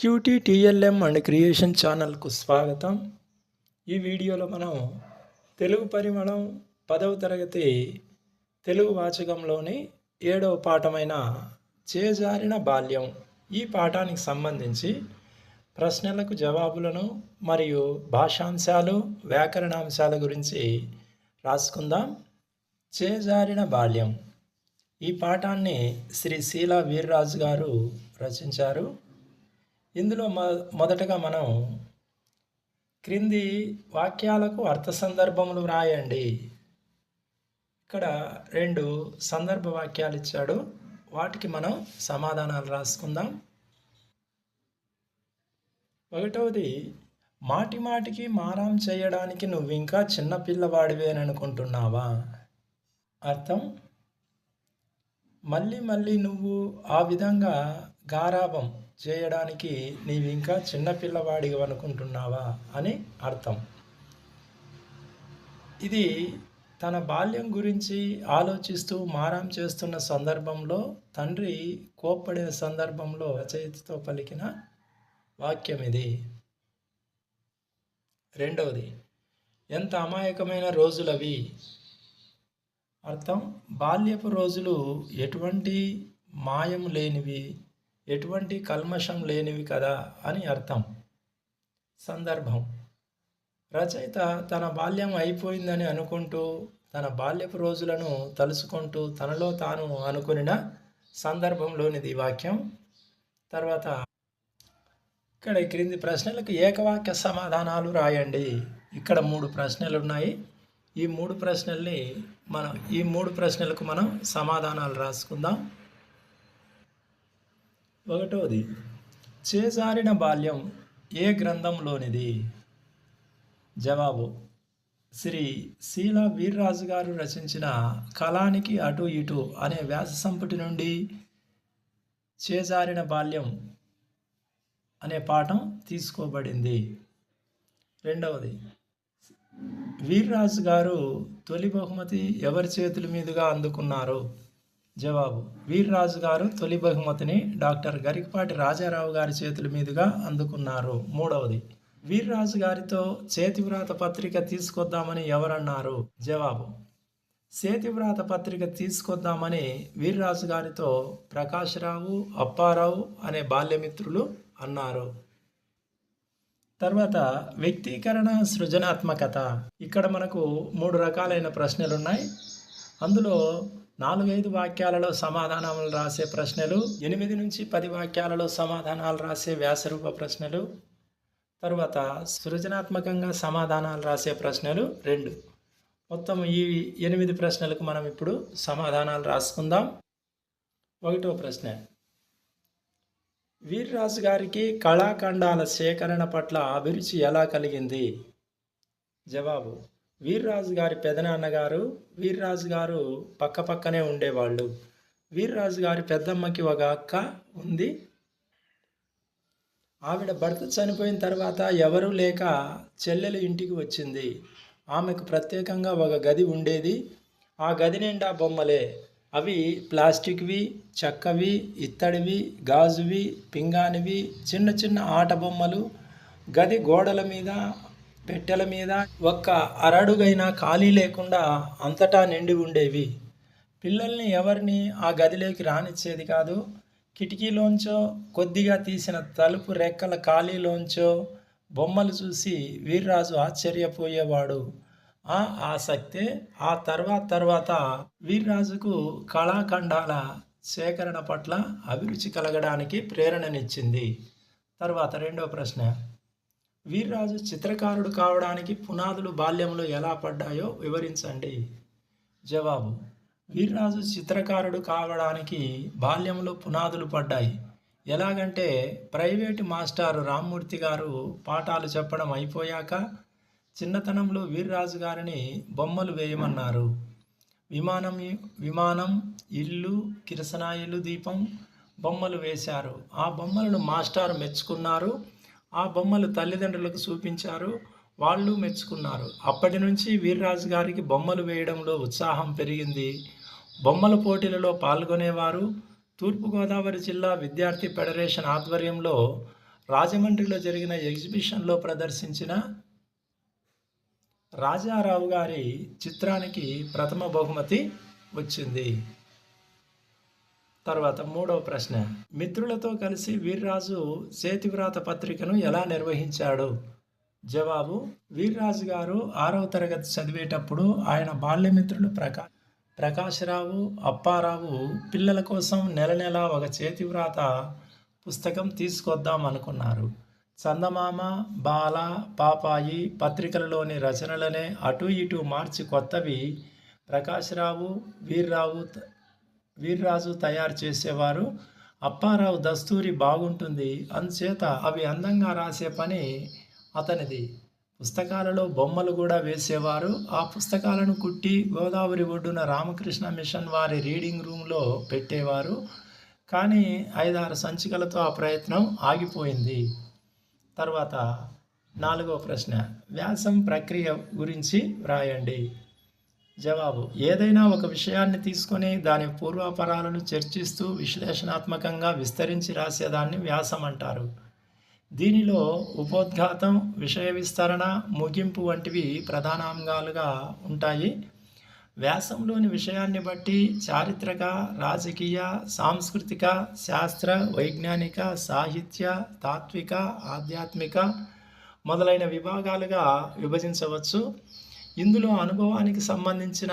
Cutie TLM and creation ఛానల్కు స్వాగతం. ఈ వీడియోలో మనం తెలుగు పరిమళం పదవ తరగతి తెలుగు వాచకంలోని ఏడవ పాఠమైన చేజారిన బాల్యం ఈ పాఠానికి సంబంధించి ప్రశ్నలకు జవాబులను మరియు భాషాంశాలు వ్యాకరణాంశాల గురించి రాసుకుందాం. చేజారిన బాల్యం. ఈ పాఠాన్ని శ్రీ శీలా వీర్రాజు గారు రచించారు. ఇందులో మొ మొదటగా మనం క్రింది వాక్యాలకు అర్థ సందర్భములు వ్రాయండి. ఇక్కడ రెండు సందర్భ వాక్యాలు ఇచ్చాడు. వాటికి మనం సమాధానాలు రాసుకుందాం. ఒకటవది మాటి మాటికి మారాం చేయడానికి నువ్వు ఇంకా చిన్నపిల్లవాడివేననుకుంటున్నావా అనుకుంటున్నావా? అర్థం? మళ్ళీ మళ్ళీ నువ్వు ఆ విధంగా గారాభం చేయడానికి నీవు ఇంకా చిన్నపిల్లవాడిగా అనుకుంటున్నావా అని అర్థం. ఇది తన బాల్యం గురించి ఆలోచిస్తూ మారాం చేస్తున్న సందర్భంలో తండ్రి కోప్పడిన సందర్భంలో రచయితతో పలికిన వాక్యం ఇది. రెండవది ఎంత అమాయకమైన రోజులవి. అర్థం బాల్యపు రోజులు ఎటువంటి మాయం లేనివి. ఎటువంటి కల్మషం లేనివి కదా అని అర్థం. సందర్భం. రచయిత తన బాల్యం అయిపోయిందని అనుకుంటూ తన బాల్యపు రోజులను తలుసుకుంటూ తనలో తాను అనుకునిన సందర్భంలోనిది వాక్యం. తర్వాత ఇక్కడ క్రింది ప్రశ్నలకు ఏకవాక్య సమాధానాలు రాయండి. ఇక్కడ మూడు ప్రశ్నలు ఉన్నాయి ఈ మూడు ప్రశ్నల్ని మనం ఈ మూడు ప్రశ్నలకు మనం సమాధానాలు రాసుకుందాం. ఒకటోది చేజారిన బాల్యం ఏ గ్రంథంలోనిది? జవాబు శ్రీ శీల వీర్రాజు గారు రచించిన కళానికి అటు ఇటు అనే వ్యాస సంపుటి నుండి చేజారిన బాల్యం అనే పాఠం తీసుకోబడింది. రెండవది వీర్రాజు గారు తొలి బహుమతి ఎవరి చేతుల మీదుగా అందుకున్నారు? జవాబు. వీర్రాజు గారు తొలి బహుమతిని డాక్టర్ గరికపాటి రాజారావు గారి చేతుల మీదుగా అందుకున్నారు. మూడవది వీర్రాజు గారితో చేతివ్రాత పత్రిక తీసుకొద్దామని ఎవరన్నారు? జవాబు చేతివ్రాత పత్రిక తీసుకొద్దామని వీర్రాజు గారితో ప్రకాశరావు అప్పారావు అనే బాల్యమిత్రులు అన్నారు. తర్వాత వ్యక్తీకరణ సృజనాత్మకత. ఇక్కడ మనకు మూడు రకాలైన ప్రశ్నలు ఉన్నాయి అందులో నాలుగైదు వాక్యాలలో సమాధానాలు రాసే ప్రశ్నలు ఎనిమిది నుంచి పది వాక్యాలలో సమాధానాలు రాసే వ్యాసరూప ప్రశ్నలు తర్వాత సృజనాత్మకంగా సమాధానాలు రాసే ప్రశ్నలు రెండు. మొత్తం ఈ ఎనిమిది ప్రశ్నలకు మనం ఇప్పుడు సమాధానాలు రాసుకుందాం. ఒకటో ప్రశ్న. వీర్రాజు గారికి కళాఖండాల సేకరణ పట్ల అభిరుచి ఎలా కలిగింది? జవాబు వీర్రాజు గారి పెదనాన్నగారు వీర్రాజు గారు పక్క పక్కనే ఉండేవాళ్ళు. వీర్రాజు గారి పెద్దమ్మకి ఒక అక్క ఉంది. ఆవిడ భర్త చనిపోయిన తర్వాత ఎవరూ లేక చెల్లెలు ఇంటికి వచ్చింది. ఆమెకు ప్రత్యేకంగా ఒక గది ఉండేది. ఆ గది నిండా బొమ్మలే. అవి ప్లాస్టిక్వి చెక్కవి ఇత్తడివి గాజువి పింగానివి చిన్న చిన్న ఆట బొమ్మలు. గది గోడల మీద పెట్టెల మీద ఒక్క అరడుగైనా ఖాళీ లేకుండా అంతటా నిండి ఉండేవి. పిల్లల్ని ఎవరిని ఆ గదిలోకి రానిచ్చేది కాదు. కిటికీలోంచో కొద్దిగా తీసిన తలుపు రెక్కల ఖాళీలోంచో బొమ్మలు చూసి వీర్రాజు ఆశ్చర్యపోయేవాడు. ఆ ఆసక్తే ఆ తర్వాత తర్వాత వీర్రాజుకు కళాఖండాల సేకరణ పట్ల అభిరుచి కలగడానికి ప్రేరణనిచ్చింది. తర్వాత రెండవ ప్రశ్న. వీర్రాజు చిత్రకారుడు కావడానికి పునాదులు బాల్యంలో ఎలా పడ్డాయో వివరించండి. జవాబు వీర్రాజు చిత్రకారుడు కావడానికి బాల్యంలో పునాదులు పడ్డాయి. ఎలాగంటే ప్రైవేటు మాస్టారు రామ్మూర్తి గారు పాఠాలు చెప్పడం అయిపోయాక చిన్నతనంలో వీర్రాజు గారిని బొమ్మలు వేయమన్నారు. విమానం విమానం ఇల్లు కిరసనాయిలు దీపం బొమ్మలు వేశారు. ఆ బొమ్మలను మాస్టారు మెచ్చుకున్నారు. ఆ బొమ్మలు తల్లిదండ్రులకు చూపించారు. వాళ్ళు మెచ్చుకున్నారు. అప్పటి నుంచి వీర్రాజు గారికి బొమ్మలు వేయడంలో ఉత్సాహం పెరిగింది. బొమ్మల పోటీలలో పాల్గొనేవారు. తూర్పుగోదావరి జిల్లా విద్యార్థి ఫెడరేషన్ ఆధ్వర్యంలో రాజమండ్రిలో జరిగిన ఎగ్జిబిషన్లో ప్రదర్శించిన రాజారావు గారి చిత్రానికి ప్రథమ బహుమతి వచ్చింది. తర్వాత మూడవ ప్రశ్న మిత్రులతో కలిసి వీర్రాజు చేతివ్రాత పత్రికను ఎలా నిర్వహించాడు? జవాబు వీర్రాజు గారు ఆరవ తరగతి చదివేటప్పుడు ఆయన బాల్యమిత్రులు ప్రకా ప్రకాశరావు అప్పారావు పిల్లల కోసం నెల నెల ఒక చేతివ్రాత పుస్తకం తీసుకొద్దాం అనుకున్నారు. చందమామ బాల పాపాయి పత్రికలలోని రచనలనే అటు ఇటు మార్చి కొత్తవి ప్రకాశరావు వీర్రావు వీర్రాజు తయారు చేసేవారు. అప్పారావు దస్తూరి బాగుంటుంది. అందుచేత అవి అందంగా రాసే పని అతనిది. పుస్తకాలలో బొమ్మలు కూడా వేసేవారు. ఆ పుస్తకాలను కుట్టి గోదావరి ఒడ్డున రామకృష్ణ మిషన్ వారి రీడింగ్ రూమ్లో పెట్టేవారు. కానీ ఐదారు సంచికలతో ఆ ప్రయత్నం ఆగిపోయింది. తర్వాత నాలుగో ప్రశ్న. వ్యాసం ప్రక్రియ గురించి వ్రాయండి. జవాబు. ఏదైనా ఒక విషయాన్ని తీసుకొని దాని పూర్వాపరాలను చర్చిస్తూ విశ్లేషణాత్మకంగా విస్తరించి రాసేదాన్ని వ్యాసం అంటారు. దీనిలో ఉపోద్ఘాతం విషయ విస్తరణ ముగింపు వంటివి ప్రధానాంగాలుగా ఉంటాయి. వ్యాసంలోని విషయాన్ని బట్టి చారిత్రక రాజకీయ సాంస్కృతిక శాస్త్ర వైజ్ఞానిక సాహిత్య తాత్విక ఆధ్యాత్మిక మొదలైన విభాగాలుగా విభజించవచ్చు. ఇందులో అనుభవానికి సంబంధించిన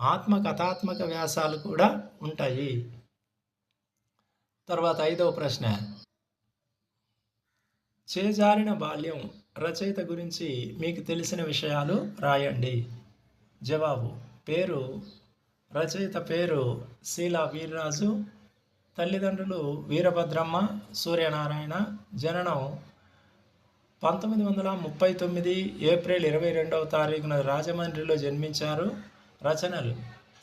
ఆత్మకథాత్మక వ్యాసాలు కూడా ఉంటాయి. తర్వాత ఐదవ ప్రశ్న. చేజారిన బాల్యం రచయిత గురించి మీకు తెలిసిన విషయాలు రాయండి. జవాబు. పేరు. రచయిత పేరు శీలా వీర్రాజు. తల్లిదండ్రులు వీరభద్రమ్మ సూర్యనారాయణ జననం పంతొమ్మిది వందల ముప్పై తొమ్మిది ఏప్రిల్ ఇరవై రెండవ తారీఖున రాజమండ్రిలో జన్మించారు రచనలు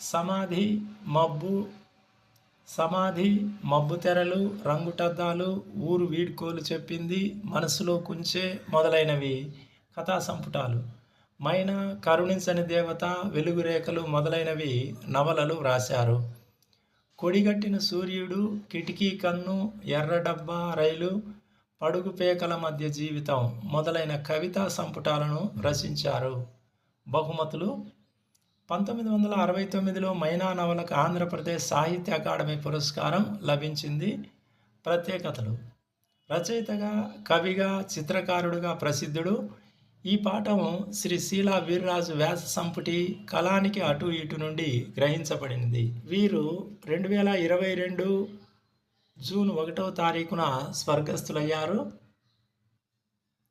సమాధి మబ్బు సమాధి మబ్బు తెరలు రంగుటద్దాలు ఊరు వీడ్కోలు చెప్పింది మనసులో కుంచే మొదలైనవి కథా సంపుటాలు. మైన కరుణించని దేవత వెలుగురేఖలు మొదలైనవి నవలలు వ్రాశారు. కొడిగట్టిన సూర్యుడు కిటికీ కన్ను ఎర్ర డబ్బా రైలు పడుగు పేకల మధ్య జీవితం మొదలైన కవితా సంపుటాలను రచించారు. బహుమతులు పంతొమ్మిది వందల అరవై తొమ్మిదిలో మైనా నవలకు ఆంధ్రప్రదేశ్ సాహిత్య అకాడమీ పురస్కారం లభించింది. ప్రత్యేకతలు. రచయితగా కవిగా చిత్రకారుడుగా ప్రసిద్ధుడు. ఈ పాఠం శ్రీ శీలా వీర్రాజు వ్యాస సంపుటి కళానికి అటు ఇటు నుండి గ్రహించబడినది. వీరు రెండు వేల ఇరవై రెండు జూన్ ఒకటవ తారీఖున స్వర్గస్థులయ్యారు.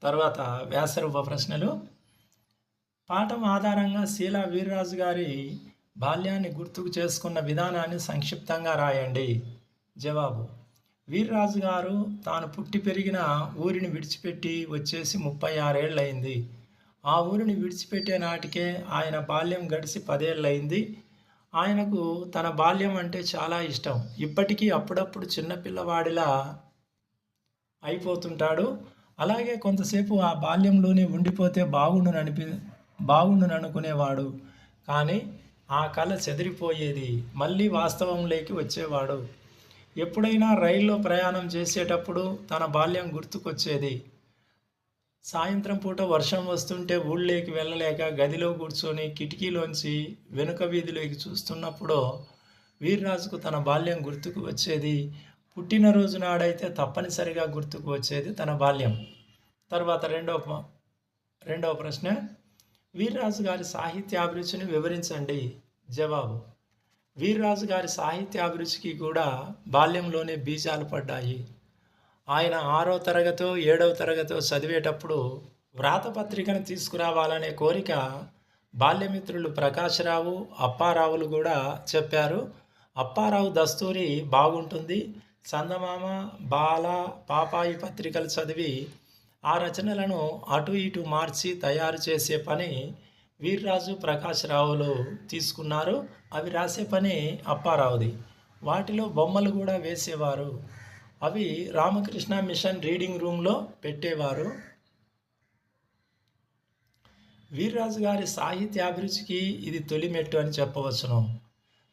తర్వాత వ్యాసరూప ప్రశ్నలు. పాఠం ఆధారంగా శీలా వీర్రాజు గారి బాల్యాన్ని గుర్తుకు చేసుకున్న విధానాన్ని సంక్షిప్తంగా రాయండి. జవాబు. వీర్రాజు గారు తాను పుట్టి పెరిగిన ఊరిని విడిచిపెట్టి వచ్చేసి ముప్పై ఆరేళ్ళయింది. ఆ ఊరిని విడిచిపెట్టే నాటికే ఆయన బాల్యం గడిచి పదేళ్ళయింది. ఆయనకు తన బాల్యం అంటే చాలా ఇష్టం. ఇప్పటికీ అప్పుడప్పుడు చిన్నపిల్లవాడిలా అయిపోతుంటాడు. అలాగే కొంతసేపు ఆ బాల్యంలోనే ఉండిపోతే బాగుండును అనిపి అనుకునేవాడు. కానీ ఆ కళ చెదిరిపోయేది మళ్ళీ వాస్తవంలోకి వచ్చేవాడు. ఎప్పుడైనా రైల్లో ప్రయాణం చేసేటప్పుడు తన బాల్యం గుర్తుకొచ్చేది. సాయంత్రం పూట వర్షం వస్తుంటే ఊళ్ళోకి వెళ్ళలేక గదిలో కూర్చొని కిటికీలోంచి వెనుక వీధిలోకి చూస్తున్నప్పుడు వీర్రాజుకు తన బాల్యం గుర్తుకు వచ్చేది. పుట్టినరోజు నాడైతే తప్పనిసరిగా గుర్తుకు వచ్చేది తన బాల్యం. తర్వాత రెండవ రెండవ ప్రశ్న వీర్రాజు గారి సాహిత్య అభిరుచిని వివరించండి. జవాబు వీర్రాజు గారి సాహిత్య అభిరుచికి కూడా బాల్యంలోనే బీజాలు పడ్డాయి. ఆయన ఆరో తరగతో ఏడవ తరగతో చదివేటప్పుడు వ్రాతపత్రికను తీసుకురావాలనే కోరిక బాల్యమిత్రులు ప్రకాశరావు అప్పారావులు కూడా చెప్పారు. అప్పారావు దస్తూరి బాగుంటుంది. చందమామ బాల పాపాయి పత్రికలు చదివి ఆ రచనలను అటు ఇటు మార్చి తయారు చేసే పని వీర్రాజు ప్రకాశ్రావులు తీసుకున్నారు. అవి రాసే పని అప్పారావుది. వాటిలో బొమ్మలు కూడా వేసేవారు. అవి రామకృష్ణ మిషన్ రీడింగ్ రూమ్లో పెట్టేవారు. వీర్రాజు గారి సాహిత్య అభిరుచికి ఇది తొలిమెట్టు అని చెప్పవచ్చును.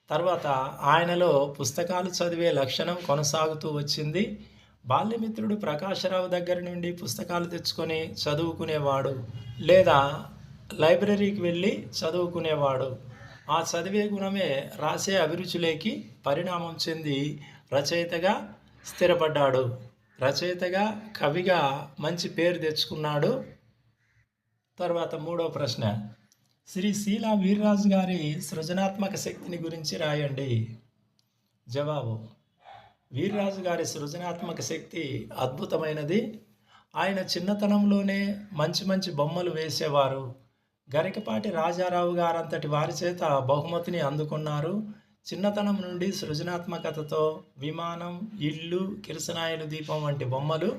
తర్వాత ఆయనలో పుస్తకాలు చదివే లక్షణం కొనసాగుతూ వచ్చింది. బాల్యమిత్రుడు ప్రకాశరావు దగ్గర నుండి పుస్తకాలు తెచ్చుకొని చదువుకునేవాడు లేదా లైబ్రరీకి వెళ్ళి చదువుకునేవాడు. ఆ చదివే గుణమే రాసే అభిరుచులేకి పరిణామం చెంది రచయితగా స్థిరపడ్డాడు. రచయితగా కవిగా మంచి పేరు తెచ్చుకున్నాడు. తర్వాత మూడో ప్రశ్న. శ్రీ శీలా వీర్రాజు గారి సృజనాత్మక శక్తిని గురించి రాయండి. జవాబు. వీర్రాజు గారి సృజనాత్మక శక్తి అద్భుతమైనది. ఆయన చిన్నతనంలోనే మంచి మంచి బొమ్మలు వేసేవారు. గరికపాటి రాజారావు గారంతటి వారి చేత బహుమతిని అందుకున్నారు. చిన్నతనం నుండి సృజనాత్మకతతో విమానం ఇల్లు కిరసనాయలు దీపం వంటి బొమ్మలు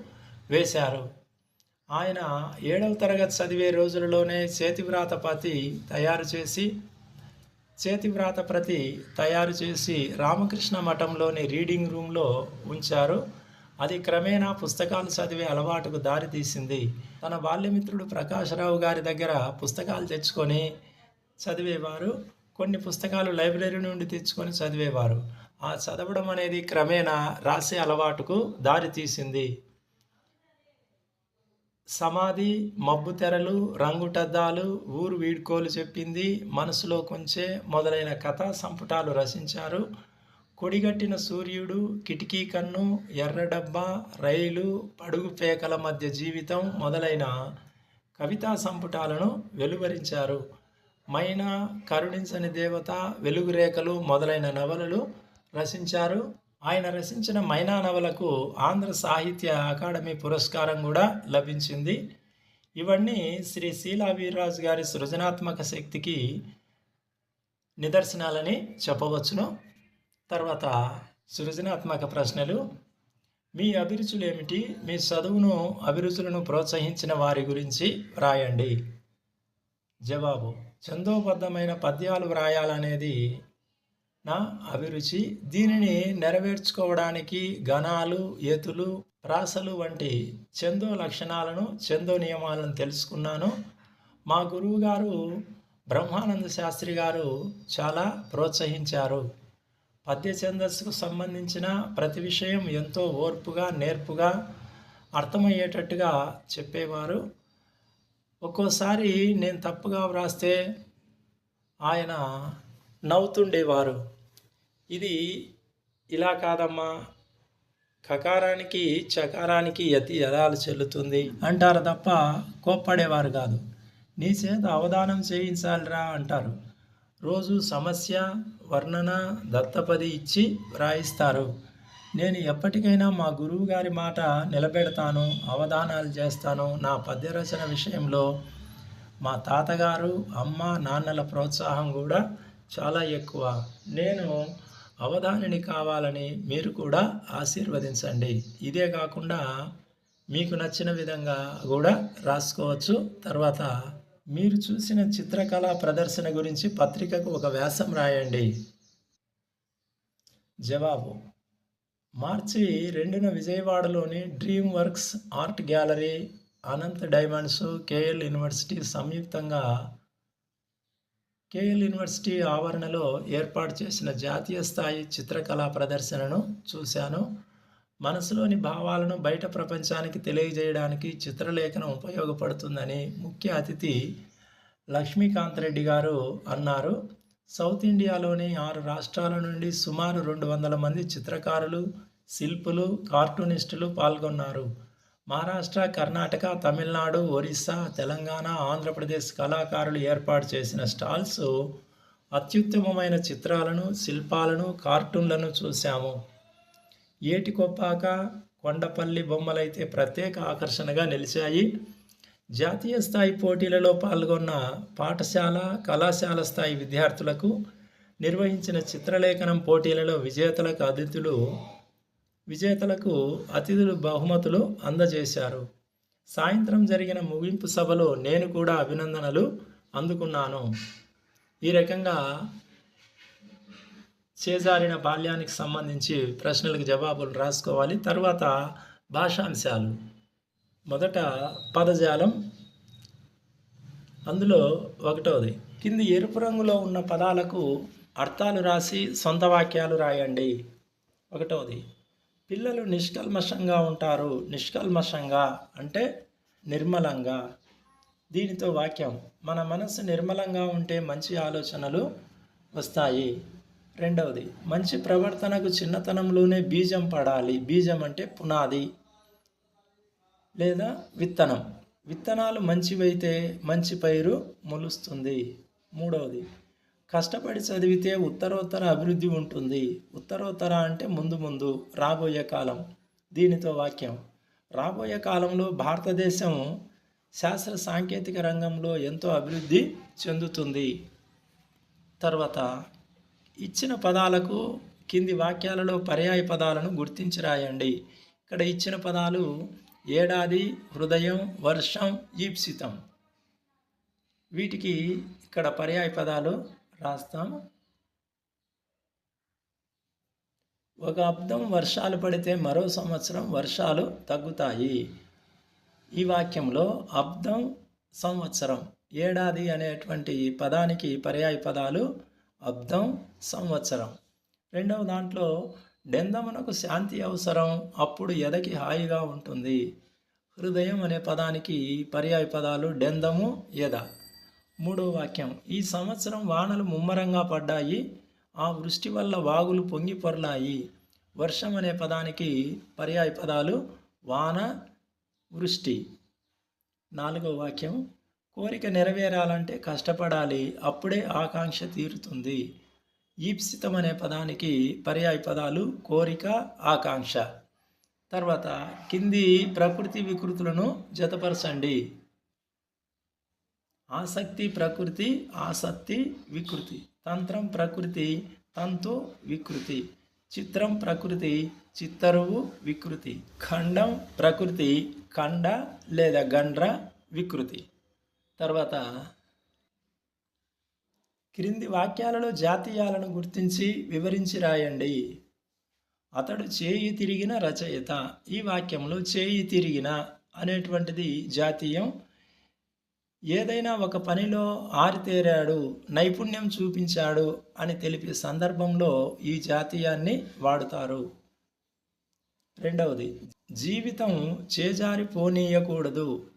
వేశారు. ఆయన ఏడవ తరగతి చదివే రోజులలోనే చేతివ్రాత ప్రతి తయారు చేసి చేతివ్రాత ప్రతి తయారు చేసి రామకృష్ణ మఠంలోని రీడింగ్ రూమ్లో ఉంచారు. అది క్రమేణా పుస్తకాలు చదివే అలవాటుకు దారితీసింది తన బాల్యమిత్రుడు ప్రకాశరావు గారి దగ్గర పుస్తకాలు తెచ్చుకొని చదివేవారు. కొన్ని పుస్తకాలు లైబ్రరీ నుండి తెచ్చుకొని చదివేవారు. ఆ చదవడం అనేది క్రమేణా రాసే అలవాటుకు దారితీసింది సమాధి మబ్బు తెరలు రంగుటద్దాలు ఊరు వీడ్కోలు చెప్పింది మనసులో కొంచె మొదలైన కథా సంపుటాలు రచించారు. కొడిగట్టిన సూర్యుడు కిటికీ కన్ను ఎర్రడబ్బా రైలు పడుగు పేకల మధ్య జీవితం మొదలైన కవితా సంపుటాలను వెలువరించారు. మైనా కరుణించని దేవత వెలుగురేఖలు మొదలైన నవలలు రచించారు. ఆయన రచించిన మైనా నవలకు ఆంధ్ర సాహిత్య అకాడమీ పురస్కారం కూడా లభించింది. ఇవన్నీ శ్రీ శీలా వీర్రాజు గారి సృజనాత్మక శక్తికి నిదర్శనాలని చెప్పవచ్చును. తర్వాత సృజనాత్మక ప్రశ్నలు. మీ అభిరుచులు ఏమిటి? మీ చదువును అభిరుచులను ప్రోత్సహించిన వారి గురించి వ్రాయండి జవాబు. చందోబద్ధమైన పద్యాలు వ్రాయాలనేది నా అభిరుచి. దీనిని నెరవేర్చుకోవడానికి గణాలు ఎతులు ప్రాసలు వంటి చందో లక్షణాలను చందో నియమాలను తెలుసుకున్నాను. మా గురువు గారు బ్రహ్మానంద శాస్త్రి గారు చాలా ప్రోత్సహించారు. పద్య ఛందస్సుకు సంబంధించిన ప్రతి విషయం ఎంతో ఓర్పుగా నేర్పుగా అర్థమయ్యేటట్టుగా చెప్పేవారు. ఒక్కోసారి నేను తప్పుగా వ్రాస్తే ఆయన నవ్వుతుండేవారు. ఇది ఇలా కాదమ్మా. కకారానికి చకారానికి యతి యదాలు చెల్లుతుంది అంటారు తప్ప కోప్పడేవారు కాదు. నీ చేత అవధానం చేయించాలిరా అంటారు. రోజు సమస్య వర్ణన దత్తపది ఇచ్చి వ్రాయిస్తారు. నేను ఎప్పటికైనా మా గురువు గారి మాట నిలబెడతాను అవధానాలు చేస్తాను. నా పద్య రచన విషయంలో మా తాతగారు అమ్మ నాన్నల ప్రోత్సాహం కూడా చాలా ఎక్కువ. నేను అవధానిని కావాలని మీరు కూడా ఆశీర్వదించండి. ఇదే కాకుండా మీకు నచ్చిన విధంగా కూడా రాసుకోవచ్చు. తర్వాత మీరు చూసిన చిత్రకళా ప్రదర్శన గురించి పత్రికకు ఒక వ్యాసం రాయండి. జవాబు. మార్చి రెండున విజయవాడలోని dream works art gallery Ananth diamonds KL university సంయుక్తంగా కేఎల్ యూనివర్సిటీ ఆవరణలో ఏర్పాటు చేసిన జాతీయ స్థాయి చిత్రకళా ప్రదర్శనను చూశాను. మనసులోని భావాలను బయట ప్రపంచానికి తెలియజేయడానికి చిత్రలేఖనం ఉపయోగపడుతుందని ముఖ్య అతిథి లక్ష్మీకాంత్ రెడ్డి గారు అన్నారు. సౌత్ ఇండియాలోని ఆరు రాష్ట్రాల నుండి సుమారు రెండు వందల మంది చిత్రకారులు శిల్పులు కార్టూనిస్టులు పాల్గొన్నారు. మహారాష్ట్ర కర్ణాటక తమిళనాడు ఒరిస్సా తెలంగాణ ఆంధ్రప్రదేశ్ కళాకారులు ఏర్పాటు చేసిన స్టాల్స్ అత్యుత్తమమైన చిత్రాలను శిల్పాలను కార్టూన్లను చూశాము. ఏటికొప్పాక కొండపల్లి బొమ్మలైతే ప్రత్యేక ఆకర్షణగా నిలిచాయి. జాతీయ స్థాయి పోటీలలో పాల్గొన్న పాఠశాల కళాశాల స్థాయి విద్యార్థులకు నిర్వహించిన చిత్రలేఖనం పోటీలలో విజేతలకు అతిథులు విజేతలకు అతిథులు బహుమతులు అందజేశారు. సాయంత్రం జరిగిన ముగింపు సభలో నేను కూడా అభినందనలు అందుకున్నాను. ఈ రకంగా చేజారిన బాల్యానికి సంబంధించి ప్రశ్నలకు జవాబులు రాసుకోవాలి. తర్వాత భాషాంశాలు. మొదట పదజాలం అందులో ఒకటవది. కింది ఎరుపు రంగులో ఉన్న పదాలకు అర్థాలు రాసి సొంత వాక్యాలు రాయండి. ఒకటవది పిల్లలు నిష్కల్మషంగా ఉంటారు. నిష్కల్మషంగా అంటే నిర్మలంగా. దీనితో వాక్యం మన మనసు నిర్మలంగా ఉంటే మంచి ఆలోచనలు వస్తాయి. రెండవది మంచి ప్రవర్తనకు చిన్నతనంలోనే బీజం పడాలి. బీజం అంటే పునాది. లేదా విత్తనం. విత్తనాలు మంచివైతే మంచి పైరు మొలుస్తుంది. మూడవది కష్టపడి చదివితే ఉత్తరోత్తర అభివృద్ధి ఉంటుంది. ఉత్తరోత్తర అంటే ముందు ముందు రాబోయే కాలం. దీనితో వాక్యం రాబోయే కాలంలో భారతదేశం శాస్త్ర సాంకేతిక రంగంలో ఎంతో అభివృద్ధి చెందుతుంది. తర్వాత ఇచ్చిన పదాలకు కింది వాక్యాలలో పర్యాయ పదాలను గుర్తించి రాయండి. ఇక్కడ ఇచ్చిన పదాలు ఏడాది హృదయం వర్షం ఈప్సితం. వీటికి ఇక్కడ పర్యాయ పదాలు రాస్తాం. ఒక అబ్దం వర్షాలు పడితే మరో సంవత్సరం వర్షాలు తగ్గుతాయి. ఈ వాక్యంలో అబ్దం సంవత్సరం ఏడాది అనేటువంటి పదానికి పర్యాయ పదాలు అబ్దం సంవత్సరం. రెండవ దాంట్లో డెందమునకు శాంతి అవసరం అప్పుడు ఎదకి హాయిగా ఉంటుంది. హృదయం అనే పదానికి పర్యాయ పదాలు డెందము ఎద. మూడో వాక్యం. ఈ సంవత్సరం వానలు ముమ్మరంగా పడ్డాయి ఆ వృష్టి వల్ల వాగులు పొంగి పొరలాయి. వర్షం అనే పదానికి పర్యాయ పదాలు వాన వృష్టి. నాలుగో వాక్యం. కోరిక నెరవేరాలంటే కష్టపడాలి అప్పుడే ఆకాంక్ష తీరుతుంది. ఈప్సితం అనే పదానికి పర్యాయ పదాలు కోరిక ఆకాంక్ష. తర్వాత కింది ప్రకృతి వికృతులను జతపరచండి. ఆసక్తి ప్రకృతి ఆసక్తి వికృతి. తంత్రం ప్రకృతి తంతు వికృతి. చిత్రం ప్రకృతి చిత్తరువు వికృతి. ఖండం ప్రకృతి ఖండ లేదా గండ్ర వికృతి. తర్వాత క్రింది వాక్యాలలో జాతీయాలను గుర్తించి వివరించి రాయండి. అతడు చేయి తిరిగిన రచయిత ఈ వాక్యంలో చేయి తిరిగిన అనేటువంటిది జాతీయం. ఏదైనా ఒక పనిలో ఆరితేరాడు నైపుణ్యం చూపించాడు అని తెలిపే సందర్భంలో ఈ జాతీయాన్ని వాడుతారు. రెండవది జీవితం చేజారిపోనీయకూడదు.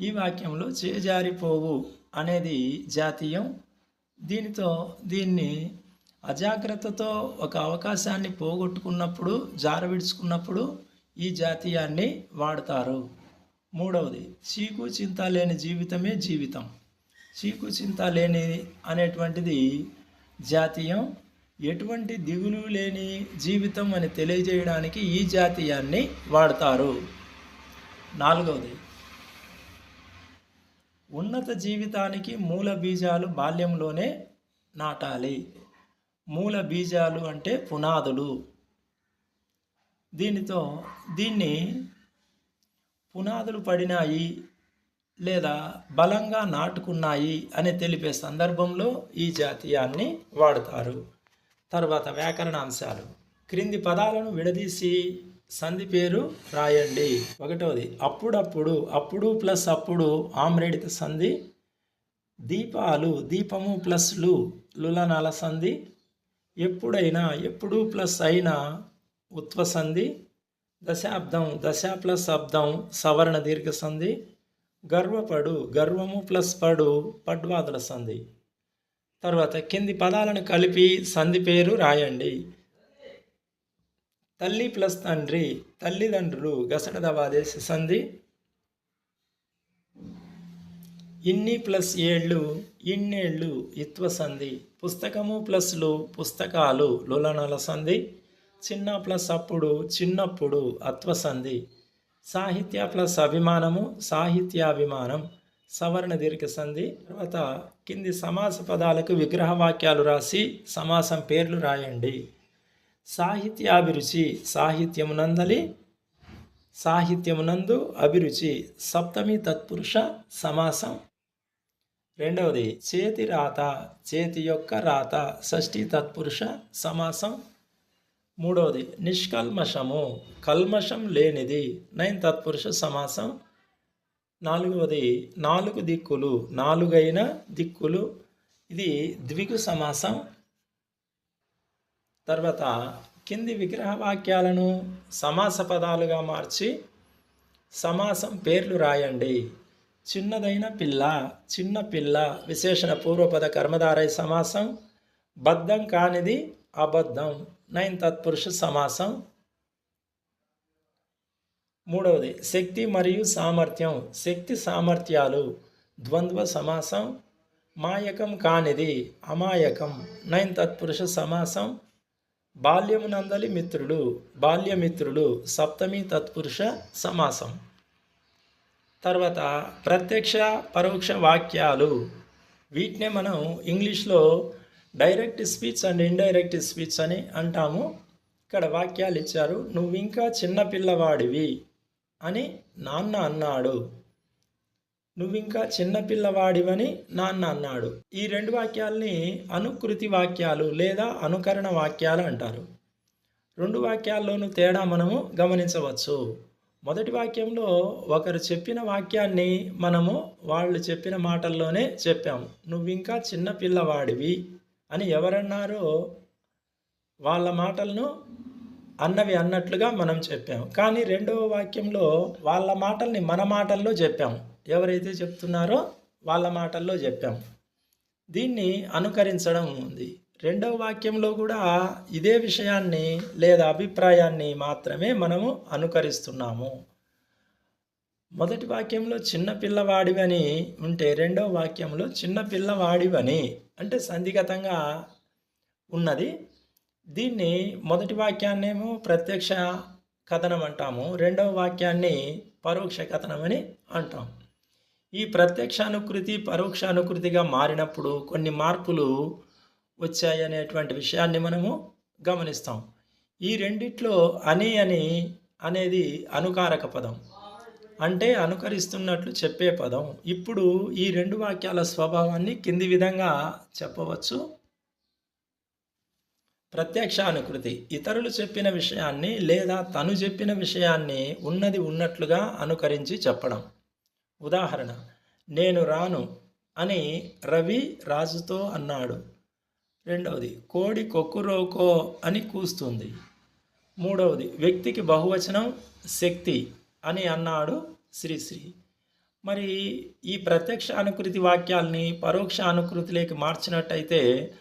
ఈ వాక్యంలో చేజారిపోవు అనేది జాతీయం. దీనితో దీన్ని అజాగ్రత్తతో ఒక అవకాశాన్ని పోగొట్టుకున్నప్పుడు జారవిడుచుకున్నప్పుడు ఈ జాతీయాన్ని వాడతారు. మూడవది చీకు చింత లేని జీవితమే జీవితం. చీకు చింత లేని అనేటువంటిది జాతీయం. ఎటువంటి దిగులు లేని జీవితం అని తెలియజేయడానికి ఈ జాతీయాన్ని వాడతారు. నాలుగవది ఉన్నత జీవితానికి మూల బీజాలు బాల్యంలోనే నాటాలి. మూల బీజాలు అంటే పునాదులు. దీనితో దీన్ని పునాదులు పడినాయి లేదా బలంగా నాటుకున్నాయి అని తెలిపే సందర్భంలో ఈ జాతీయాన్ని వాడుతారు. తర్వాత వ్యాకరణ అంశాలు క్రింది పదాలను విడదీసి సంధి పేరు రాయండి. ఒకటోది అప్పుడప్పుడు అప్పుడు ప్లస్ అప్పుడు ఆమ్రేడిత సంధి దీపాలు దీపము ప్లస్లు లులనాల సంధి ఎప్పుడైనా ఎప్పుడు ప్లస్ అయినా ఉత్వ సంధి దశాబ్దం దశ ప్లస్ అబ్దం సవర్ణ దీర్ఘ సంధి గర్వపడు గర్వము ప్లస్ పడు పడ్వాదుల సంధి. తర్వాత కింది పదాలను కలిపి సంధి పేరు రాయండి. తల్లి ప్లస్ తండ్రి తల్లిదండ్రులు గసడదవాదే సంధి ఇన్ని ప్లస్ ఏళ్ళు ఇన్నేళ్ళు ఇత్వ సంధి. పుస్తకము ప్లస్లు పుస్తకాలు లులనల సంధి. చిన్న ప్లస్ అప్పుడు చిన్నప్పుడు అత్వ సంధి. సాహిత్య ప్లస్ అభిమానము సాహిత్యాభిమానం సవర్ణ దీర్ఘ సంధి. తర్వాత కింది సమాస పదాలకు విగ్రహ వాక్యాలు రాసి సమాసం పేర్లు రాయండి. సాహిత్యాభిరుచి సాహిత్యమునందలి సాహిత్యమునందు అభిరుచి సప్తమి తత్పురుష సమాసం. రెండవది చేతి రాత చేతి యొక్క రాత షష్ఠి తత్పురుష సమాసం. మూడవది నిష్కల్మషము కల్మషం లేనిది నైన్ తత్పురుష సమాసం. నాలుగవది నాలుగు దిక్కులు నాలుగైన దిక్కులు. ఇది ద్విగు సమాసం. తర్వాత కింది విగ్రహ వాక్యాలను సమాస పదాలుగా మార్చి సమాసం పేర్లు రాయండి. చిన్నదైన పిల్ల చిన్న పిల్ల విశేషణ పూర్వపద కర్మధారయ సమాసం బద్ధం కానిది అబద్ధం నైన్ తత్పురుష సమాసం. మూడవది శక్తి మరియు సామర్థ్యం శక్తి సామర్థ్యాలు ద్వంద్వ సమాసం మాయకం కానిది అమాయకం నైన్ తత్పురుష సమాసం. బాల్యమునందలి మిత్రుడు బాల్యమిత్రుడు సప్తమి తత్పురుష సమాసం. తర్వాత ప్రత్యక్ష పరోక్ష వాక్యాలు. వీటినే మనం ఇంగ్లీష్లో direct speech and indirect speech అని అంటాము. ఇక్కడ వాక్యాలు ఇచ్చారు నువ్వు ఇంకా చిన్నపిల్లవాడివి అని నాన్న అన్నాడు. నువ్వింకా చిన్నపిల్లవాడివని నాన్న అన్నాడు. ఈ రెండు వాక్యాల్ని అనుకృతి వాక్యాలు లేదా అనుకరణ వాక్యాలు అంటారు. రెండు వాక్యాల్లోనూ తేడా మనము గమనించవచ్చు. మొదటి వాక్యంలో ఒకరు చెప్పిన వాక్యాన్ని మనము వాళ్ళు చెప్పిన మాటల్లోనే చెప్పాము నువ్వింకా చిన్నపిల్లవాడివి అని ఎవరన్నారో వాళ్ళ మాటలను అన్నవి అన్నట్లుగా మనం చెప్పాము కానీ రెండవ వాక్యంలో వాళ్ళ మాటల్ని మన మాటల్లో చెప్పాము ఎవరైతే చెప్తున్నారో వాళ్ళ మాటల్లో చెప్పాం. దీన్ని అనుకరించడం ఉంది. రెండవ వాక్యంలో కూడా ఇదే విషయాన్ని లేదా అభిప్రాయాన్ని మాత్రమే మనము అనుకరిస్తున్నాము. మొదటి వాక్యంలో చిన్న పిల్లవాడివని ఉంటే రెండవ వాక్యంలో చిన్న పిల్లవాడివని అంటే సంధిగతంగా ఉన్నది. దీన్ని మొదటి వాక్యాన్నేమో ప్రత్యక్ష కథనం అంటాము. రెండవ వాక్యాన్ని పరోక్ష కథనం అని అంటాం. ఈ ప్రత్యక్షానుకృతి పరోక్షానుకృతిగా పరోక్ష అనుకృతిగా మారినప్పుడు కొన్ని మార్పులు వచ్చాయనేటువంటి విషయాన్ని మనము గమనిస్తాం. ఈ రెండిట్లో అని అని అనేది అనుకారక పదం. అంటే అనుకరిస్తున్నట్లు చెప్పే పదం. ఇప్పుడు ఈ రెండు వాక్యాల స్వభావాన్ని కింది విధంగా చెప్పవచ్చు. ప్రత్యక్ష అనుకృతి ఇతరులు చెప్పిన విషయాన్ని లేదా తను చెప్పిన విషయాన్ని ఉన్నది ఉన్నట్లుగా అనుకరించి చెప్పడం. ఉదాహరణ నేను రాను అని రవి రాజుతో అన్నాడు. రెండవది కోడి కొక్కురోకో అని కూస్తుంది. మూడవది వ్యక్తికి బహువచనం శక్తి అని అన్నాడు శ్రీశ్రీ. మరి ఈ ప్రత్యక్ష అనుకృతి వాక్యాల్ని పరోక్ష అనుకృతిలోకి మార్చినట్టయితే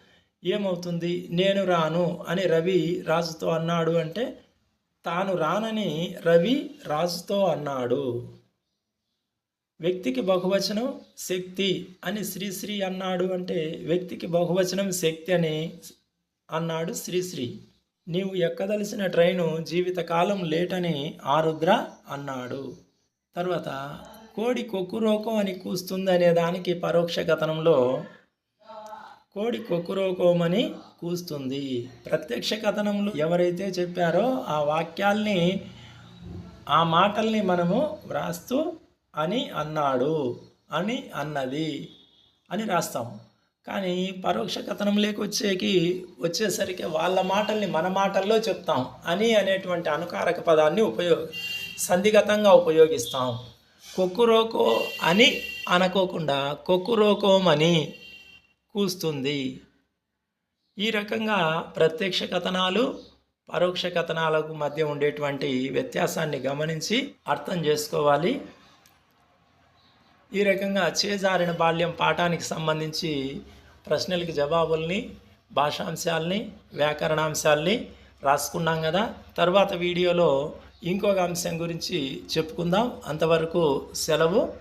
ఏమవుతుంది? నేను రాను అని రవి రాజుతో అన్నాడు అంటే తాను రానని రవి రాజుతో అన్నాడు. వ్యక్తికి బహువచనం శక్తి అని శ్రీశ్రీ అన్నాడు అంటే వ్యక్తికి బహువచనం శక్తి అని అన్నాడు శ్రీశ్రీ నీవు ఎక్కదలిసిన ట్రైను జీవితకాలం లేటని ఆరుద్ర అన్నాడు. తర్వాత కోడి కొక్కురోకం అని కూస్తుంది అనే దానికి పరోక్ష కథనంలో కోడి కొక్కురోకోమని కూస్తుంది. ప్రత్యక్ష కథనంలో ఎవరైతే చెప్పారో ఆ వాక్యాల్ని ఆ మాటల్ని మనము వ్రాస్తూ అని అన్నాడు అని అన్నది అని రాస్తాం. కానీ పరోక్ష కథనంలోకి వచ్చేకి వచ్చేసరికి వాళ్ళ మాటల్ని మన మాటల్లో చెప్తాం. అని అనేటువంటి అనుకారక పదాన్ని ఉపయోగ సంధిగతంగా ఉపయోగిస్తాం. కొక్కురోకో అని అనుకోకుండా కొక్కురోకోమని కూస్తుంది. ఈ రకంగా ప్రత్యక్ష కథనాలు పరోక్ష కథనాలకు మధ్య ఉండేటువంటి వ్యత్యాసాన్ని గమనించి అర్థం చేసుకోవాలి. ఈ రకంగా చేజారిన బాల్యం పాఠానికి సంబంధించి ప్రశ్నలకి జవాబుల్ని భాషాంశాలని వ్యాకరణాంశాలని రాసుకున్నాం కదా. తర్వాత వీడియోలో ఇంకొక అంశం గురించి చెప్పుకుందాం. అంతవరకు సెలవు.